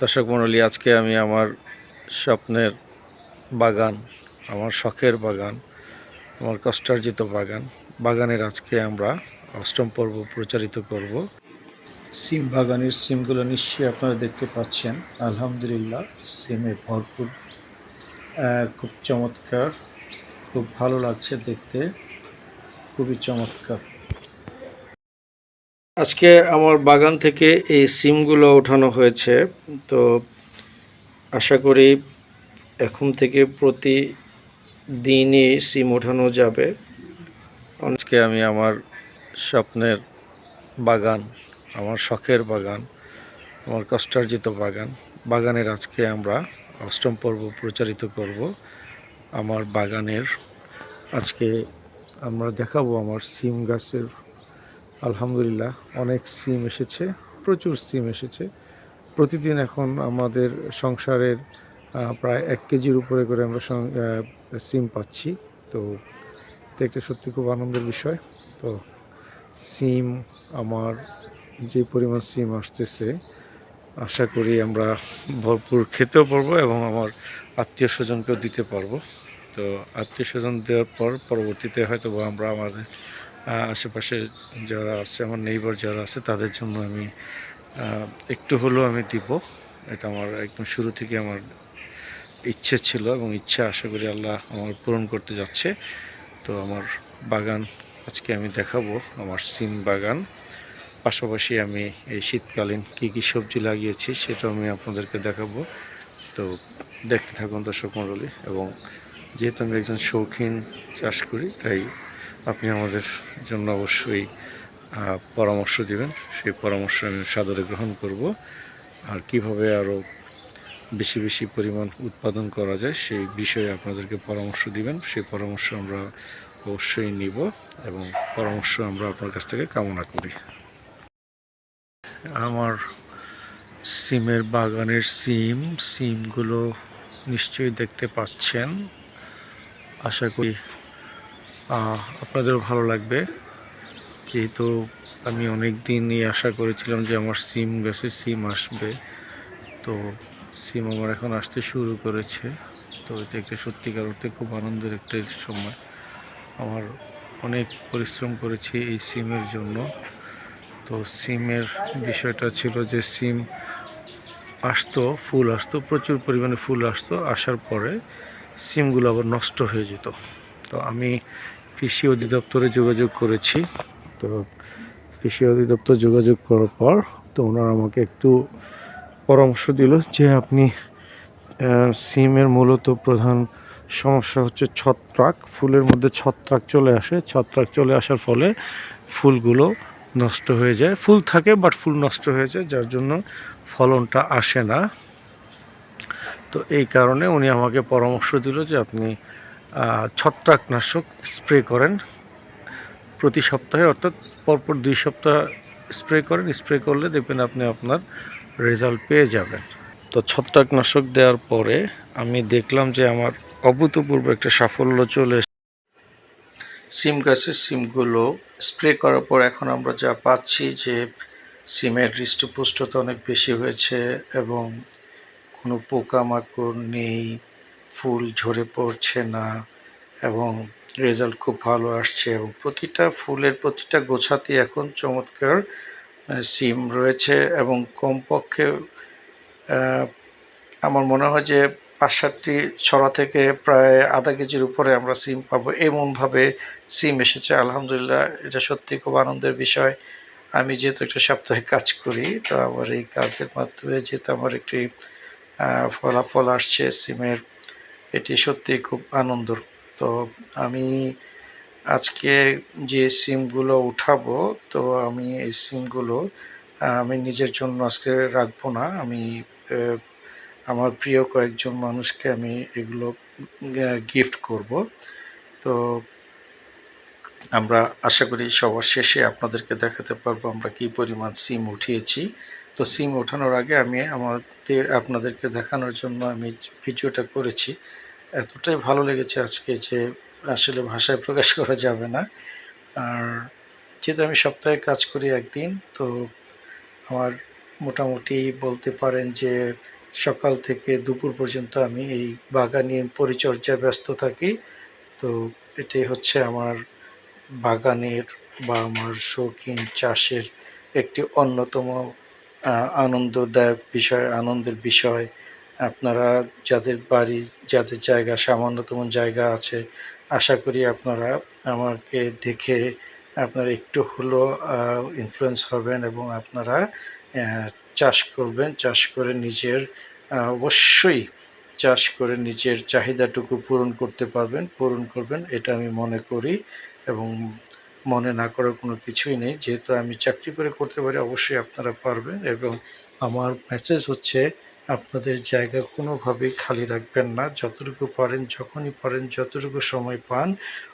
দর্শক মণ্ডলী, আজকে আমি আমার স্বপ্নের বাগান, আমার শখের বাগান, আমার কষ্টার্জিত বাগান, বাগানের আজকে আমরা অষ্টম পর্ব প্রচারিত করব। সিম বাগানের সিমগুলো নিশ্চয়ই আপনারা দেখতে পাচ্ছেন। আলহামদুলিল্লাহ, সিমে ভরপুর খুব চমৎকার, খুব ভালো লাগছে দেখতে, খুবই চমৎকার। আজকে আমার বাগান থেকে এই সিমগুলো ওঠানো হয়েছে। তো আশা করি এখন থেকে প্রতি দিনই সিম ওঠানো যাবে। আজকে আমি আমার স্বপ্নের বাগান, আমার শখের বাগান, আমার কষ্টার্জিত বাগান, বাগানের আজকে আমরা অষ্টম পর্ব প্রচারিত করব। আমার বাগানের আজকে আমরা দেখাবো আমার সিম গাছের আলহামদুলিল্লাহ, অনেক সিম এসেছে, প্রচুর সিম এসেছে। প্রতিদিন এখন আমাদের সংসারের প্রায় এক কেজির উপরে করে আমরা সিম পাচ্ছি। তো এটা সত্যি খুব আনন্দের বিষয়। তো সিম আমার যে পরিমাণ সিম আসতেছে, আশা করি আমরা ভরপুর খেতেও পারব এবং আমার আত্মীয় স্বজনকেও দিতে পারব। তো আত্মীয় স্বজন দেওয়ার পর পরবর্তীতে হয়তো আমরা আমাদের আশেপাশে যারা আছে, আমার নেইবার যারা আছে, তাদের জন্য আমি একটু হলেও আমি দিব। এটা আমার একদম শুরু থেকে আমার ইচ্ছে ছিল এবং ইচ্ছা আশা করি আল্লাহ আমার পূরণ করতে যাচ্ছে। তো আমার বাগান আজকে আমি দেখাবো, আমার সিম বাগান। পাশাপাশি আমি এই শীতকালীন কী কী সবজি লাগিয়েছি সেটাও আমি আপনাদেরকে দেখাবো। তো দেখতে থাকুন দর্শক মণ্ডলী, এবং যেহেতু আমি একজন শৌখিন চাষ করি, তাই আপনি আমাদের জন্য অবশ্যই পরামর্শ দিবেন। সেই পরামর্শ আমি সাদরে গ্রহণ করব। আর কীভাবে আরও বেশি বেশি পরিমাণ উৎপাদন করা যায় সেই বিষয়ে আপনাদেরকে পরামর্শ দিবেন। সেই পরামর্শ আমরা অবশ্যই নিব এবং পরামর্শ আমরা আপনার কাছ থেকে কামনা করি। আমার সিমের বাগানের সিম, সিমগুলো নিশ্চয়ই দেখতে পাচ্ছেন। আশা করি আপনাদেরও ভালো লাগবে। যেহেতু আমি অনেক দিনই আশা করেছিলাম যে আমার সিম গেছে, সিম আসবে। তো সিম আমার এখন আসতে শুরু করেছে। তো এটা একটা সত্যিকার অর্থে খুব আনন্দের একটা সময়। আমার অনেক পরিশ্রম করেছি এই সিমের জন্য। তো সিমের বিষয়টা ছিল যে সিম আসতো, ফুল আসতো, প্রচুর পরিমাণে ফুল আসতো। আসার পরে সিমগুলো আবার নষ্ট হয়ে যেত। তো আমি কৃষি অধিদপ্তরে যোগাযোগ করেছি। তো কৃষি অধিদপ্তর যোগাযোগ করার পর তো ওনারা আমাকে একটু পরামর্শ দিল যে আপনি সিমের মূলত প্রধান সমস্যা হচ্ছে ছত্রাক। ফুলের মধ্যে ছত্রাক চলে আসে। ছত্রাক চলে আসার ফলে ফুলগুলো নষ্ট হয়ে যায়। ফুল থাকে বাট ফুল নষ্ট হয়ে যায়, যার জন্য ফলনটা আসে না। তো এই কারণে উনি আমাকে পরামর্শ দিল যে আপনি ছত্রাকনাশক স্প্রে করেন। প্রতি সপ্তাহে অর্থাৎ পরপর দুই সপ্তাহ স্প্রে করেন। স্প্রে করলে দেখবেন আপনি আপনার রেজাল্ট পেয়ে যাবেন। তো ছত্রাকনাশক দেওয়ার পরে আমি দেখলাম যে আমার অভূতপূর্ব একটা সাফল্য চলে। সিম গাছের সিমগুলো স্প্রে করার পর এখন আমরা যা পাচ্ছি যে সিমের হৃষ্টপুষ্টতা অনেক বেশি হয়েছে এবং কোনো পোকামাকড় নেই। ফুল ঝরে পড়ছে না এবং রেজাল্ট খুব ভালো আসছে এবং প্রতিটা ফুলের প্রতিটা গোছাতেই এখন চমৎকার সিম রয়েছে এবং কমপক্ষে আমার মনে হয় যে পাঁচ সাতটি ছড়া থেকে প্রায় আধা কেজির উপরে আমরা সিম পাবো। এমনভাবে সিম এসেছে, আলহামদুলিল্লাহ। এটা সত্যি খুব আনন্দের বিষয়। আমি যেহেতু একটা সাপ্তাহিক কাজ করি, তো আমার এই কাজের মাধ্যমে যেহেতু আমার একটি ফলাফল আসছে সিমের এটি সত্যি খুব আনন্দর। তো আমি আজকে যে সিমগুলো উঠাবো, তো আমি এই সিমগুলো আমি নিজের জন্য আজকে রাখব না। আমি আমার প্রিয় কয়েকজন মানুষকে আমি এগুলো গিফট করব। তো আমরা আশা করি সবার শেষে আপনাদেরকে দেখাতে পারব আমরা কি পরিমাণ সিম উঠিয়েছি। তো সিম ওঠানোর আগে আমি আমাদের, আপনাদেরকে দেখানোর জন্য আমি ভিডিওটা করেছি। এতটাই ভালো লেগেছে আজকে যে আসলে ভাষায় প্রকাশ করা যাবে না। আর যেহেতু আমি সপ্তাহে কাজ করি একদিন, তো আমার মোটামুটি বলতে পারেন যে সকাল থেকে দুপুর পর্যন্ত আমি এই বাগানে পরিচর্যায় ব্যস্ত থাকি। তো এটাই হচ্ছে আমার বাগানের বা আমার শৌখিন চাষের একটি অন্যতম আনন্দদায়ক বিষয়, আনন্দের বিষয়। আপনারা যাদের বাড়ি, যাদের জায়গা, সামান্যতম জায়গা আছে, আশা করি আপনারা আমাকে দেখে আপনারা একটু হলেও ইনফ্লুয়েন্স হবেন এবং আপনারা চাষ করবেন। চাষ করে নিজের অবশ্যই চাষ করে নিজের চাহিদাটুকু পূরণ করতে পারবেন, পূরণ করবেন, এটা আমি মনে করি এবং মনে না করার কোনো কিছুই নেই। যেহেতু আমি চাকরি করে করতে পারি, অবশ্যই আপনারা পারবেন এবং আমার মেসেজ হচ্ছে, আপনাদের জায়গা কোনোভাবেই খালি রাখবেন না। যতটুকু পারেন, যখনই পারেন, যতটুকু সময় পান,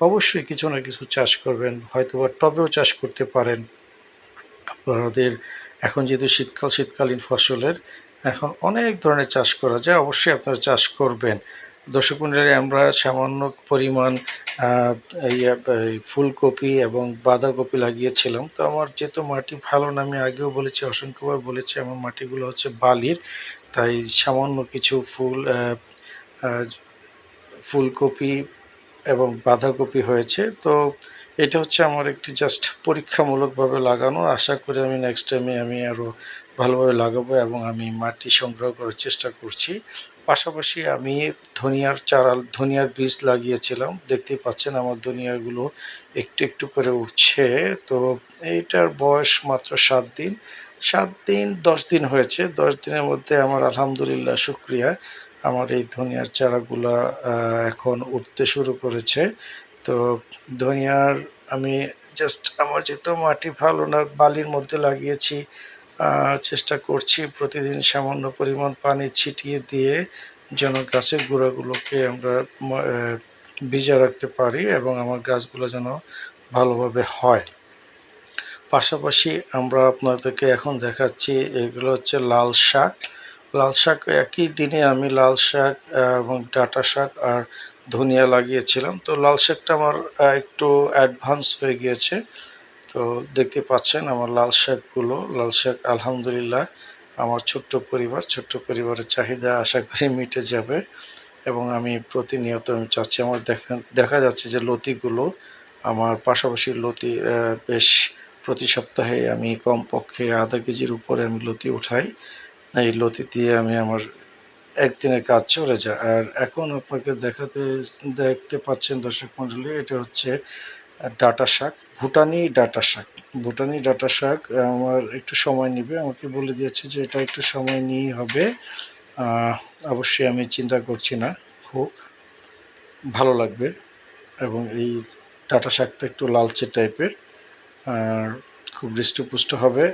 অবশ্যই কিছু না কিছু চাষ করবেন হয়তো বা টবেও চাষ করতে পারেন। আপনাদের এখন যেহেতু শীতকাল, শীতকালীন ফসলের, এখন অনেক ধরনের চাষ করা যায়, অবশ্যই আপনারা চাষ করবেন। দর্শক মণ্ডলী আমরা সামান্য পরিমাণ ফুলকপি এবং বাঁধাকপি লাগিয়েছিলাম। তো আমার যেহেতু মাটি ভালো না, আমি আগেও বলেছি, অসংখ্যবার বলেছি, আমার মাটিগুলো হচ্ছে বালির। তাই সামান্য কিছু ফুল ফুলকপি এবং বাঁধাকপি হয়েছে। তো এটা হচ্ছে আমার একটি জাস্ট পরীক্ষামূলকভাবে লাগানো। আশা করি আমি নেক্সট টাইমে আমি আরও ভালোভাবে লাগাবো এবং আমি মাটি সংগ্রহ করার চেষ্টা করছি। পাশাপাশি আমি ধনিয়ার চারা, ধনিয়ার বীজ লাগিয়েছিলাম। দেখতেই পাচ্ছেন আমার ধনিয়াগুলো একটু একটু করে উঠছে। তো এইটার বয়স মাত্র সাত দিন। সাত দিন, দশ দিন হয়েছে। দশ দিনের মধ্যে আমার আলহামদুলিল্লাহ শুক্রিয়া। আমার এই ধনিয়ার চারাগুলা এখন উঠতে শুরু করেছে। তো ধনিয়ার আমি জাস্ট আমার যেহেতু মাটি ভালো না, বালির মধ্যে লাগিয়েছি চেষ্টা করছি প্রতিদিন সামান্য পরিমাণ পানি ছিটিয়ে দিয়ে যেন গাছের গোড়াগুলোকে আমরা ভিজা রাখতে পারি এবং আমার গাছগুলো যেন ভালোভাবে হয়। পাশাপাশি আমরা আপনাদেরকে এখন দেখাচ্ছি এগুলো হচ্ছে লাল শাক। লাল শাক, একই দিনে আমি লাল শাক এবং ডাঁটা শাক আর ধনিয়া লাগিয়েছিলাম। তো লাল শাকটা আমার একটু অ্যাডভান্স হয়ে গিয়েছে। তো দেখতে পাচ্ছেন আমার লাল শাকগুলো। লাল শাক আলহামদুলিল্লাহ আমার ছোট্ট পরিবার, ছোট্ট পরিবারের চাহিদা আশা করি মিটে যাবে এবং আমি প্রতিনিয়ত আমি চাচ্ছি। আমার দেখা দেখা যাচ্ছে যে লতিগুলো আমার পাশাপাশি লতি বেশ প্রতি সপ্তাহে আমি কমপক্ষে আধা কেজির উপরে আমি লতি উঠাই। এই লতি দিয়ে আমি আমার একদিনের কাজ চলে যায়। আর এখন আপনাকে দেখাতে, দেখতে পাচ্ছেন দর্শক মণ্ডলী, এটা হচ্ছে ডাটা শাক, ভুটানি ডাটা শাক। ভুটানি ডাটা শাক, আমার একটু সময় নেবে, আমাকে বলে দিয়েছে যে এটা একটু সময় নিয়েই হবে। অবশ্যই আমি চিন্তা করছি না, হোক, ভালো লাগবে। এবং এই ডাটা শাকটা একটু লালচে টাইপের, আর খুব হৃষ্টপুষ্ট হবে।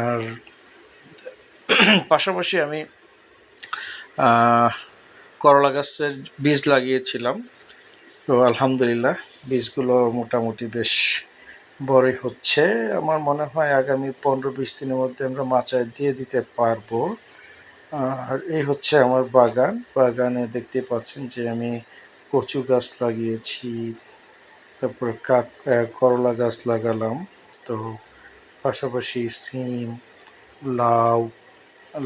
আর পাশাপাশি আমি করলা গাছের বীজ লাগিয়েছিলাম। তো আলহামদুলিল্লাহ, বীজগুলো মোটামুটি বেশ বড়ই হচ্ছে। আমার মনে হয় আগামী পনেরো বিশ দিনের মধ্যে আমরা মাচায় দিয়ে দিতে পারব। আর এই হচ্ছে আমার বাগান। বাগানে দেখতে পাচ্ছেন যে আমি কচু গাছ লাগিয়েছি, তারপরে কাক করলা গাছ লাগালাম। তো পাশাপাশি সিম, লাউ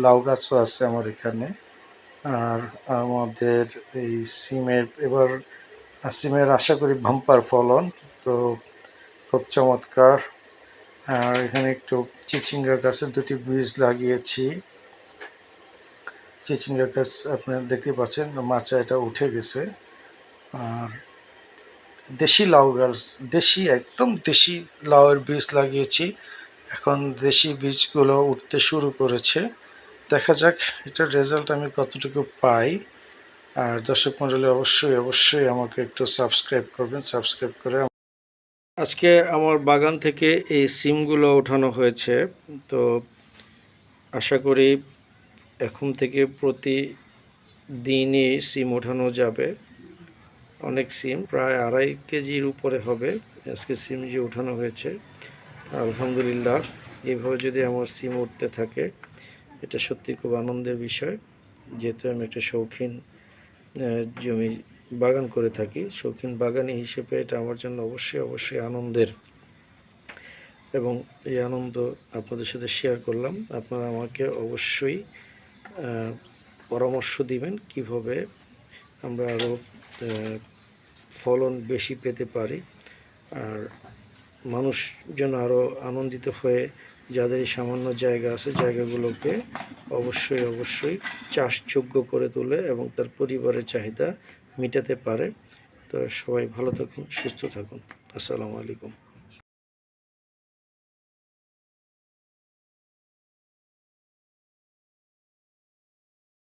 লাউ গাছও আছে আমার এখানে। আর আমাদের এই সিমের, এবার সিমের আশা করি বাম্পার ফলন, তো খুব চমৎকার। আর এখানে একটু চিচিঙ্গা গাছের দুটি বীজ লাগিয়েছি। চিচিঙ্গা গাছ আপনারা দেখতে পাচ্ছেন, মাচা এটা উঠে গেছে। আর দেশি লাউ গাছ, দেশি, একদম দেশি লাউয়ের বীজ লাগিয়েছি। এখন দেশি বীজগুলো উঠতে শুরু করেছে। দেখা যাক, এটার রেজাল্ট আমি কতটুকু পাই। আর দর্শক মণ্ডলী অবশ্যই অবশ্যই আমাকে একটু সাবস্ক্রাইব করবেন। সাবস্ক্রাইব করে আজকে আমার বাগান থেকে এই সিমগুলো ওঠানো হয়েছে। তো আশা করি এখন থেকে প্রতিদিনই সিম ওঠানো যাবে। অনেক সিম, প্রায় আড়াই কেজির উপরে হবে আজকে সিম যে ওঠানো হয়েছে। আলহামদুলিল্লাহ, এইভাবে যদি আমার সিম উঠতে থাকে, এটা সত্যি খুব আনন্দের বিষয়। যেহেতু আমি একটা শৌখিন জমি বাগান করে থাকি। শৌখিন বাগানি হিসেবে এটা আমার জন্য অবশ্যই অবশ্যই আনন্দের। এবং এই আনন্দ আপনাদের সাথে শেয়ার করলাম। আপনারা আমাকে অবশ্যই পরামর্শ দিবেন কীভাবে আমরা আরও ফলন বেশি পেতে পারি। আর মানুষ যেন আরও আনন্দিত হয়ে যাদের এই সামান্য জায়গা আছে, জায়গাগুলোকে অবশ্যই অবশ্যই চাষযোগ্য করে তোলে এবং তার পরিবারের চাহিদা মেটাতে পারে। তো সবাই ভালো থাকুন, সুস্থ থাকুন। আসসালামু আলাইকুম।